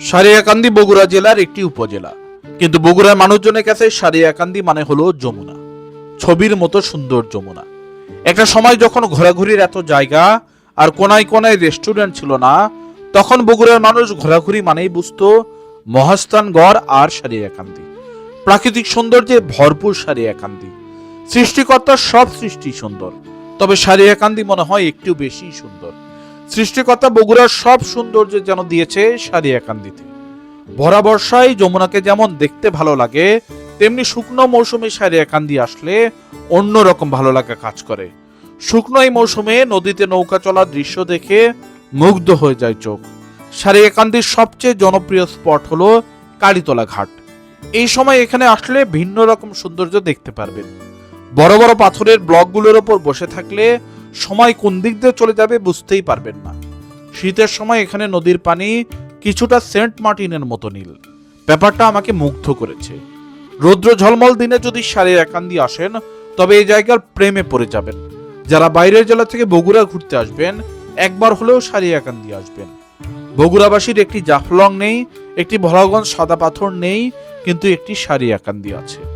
সারিয়াকান্দি বগুড়া জেলার একটি উপজেলা। কিন্তু বগুড়ার মানুষজনের কাছে সারিয়াকান্দি মানে হলো যমুনা। ছবির মতো সুন্দর যমুনা। একটা সময় যখন ঘোরাঘুরির এত জায়গা আর কোনায় কোনায় রেস্টুরেন্ট ছিল না, তখন বগুড়ার মানুষ ঘোরাঘুরি মানেই বুঝতো মহাস্থানগড় আর সারিয়াকান্দি। প্রাকৃতিক সৌন্দর্যে ভরপুর সারিয়াকান্দি। সৃষ্টিকর্তার সব সৃষ্টি সুন্দর, তবে সারিয়াকান্দি মনে হয় একটু বেশি সুন্দর। সৃষ্টিকর্তা বগুড়ার সব সৌন্দর্য যেন দিয়েছে সারিয়াকান্দিতে ভরা বর্ষায় যমুনাকে যেমন দেখতে ভালো লাগে, তেমনি শুকনো মৌসুমে সারিয়াকান্দি আসলে অন্যরকম ভালো লাগা কাজ করে। শুকনো এই মৌসুমে নদীতে নৌকা চলার দৃশ্য দেখে মুগ্ধ হয়ে যায় চোখ। সারিয়াকান্দির সবচেয়ে জনপ্রিয় স্পট হলো কালীতলা ঘাট। এই সময় এখানে আসলে ভিন্ন রকম সৌন্দর্য দেখতে পারবেন। বড় বড় পাথরের ব্লকগুলোর ওপর বসে থাকলে সময় কোন দিক দিয়ে চলে যাবে বুঝতেই পারবেন না। শীতের সময় এখানে নদীর পানি কিছুটা সেন্ট মার্টিনের মতো নীল। ব্যাপারটা আমাকে মুগ্ধ করেছে। রৌদ্র ঝলমল দিনে যদি সারের একান্দি আসেন, তবে এই জায়গার প্রেমে পড়ে যাবেন। যারা বাইরের জেলা থেকে বগুড়া ঘুরতে আসবেন, একবার হলেও সারিয়াকান্দি আসবেন। বগুড়াবাসীর একটি জাফলং নেই, একটি ভোলাগঞ্জ সাদা পাথর নেই, কিন্তু একটি সারিয়াকান্দি আছে।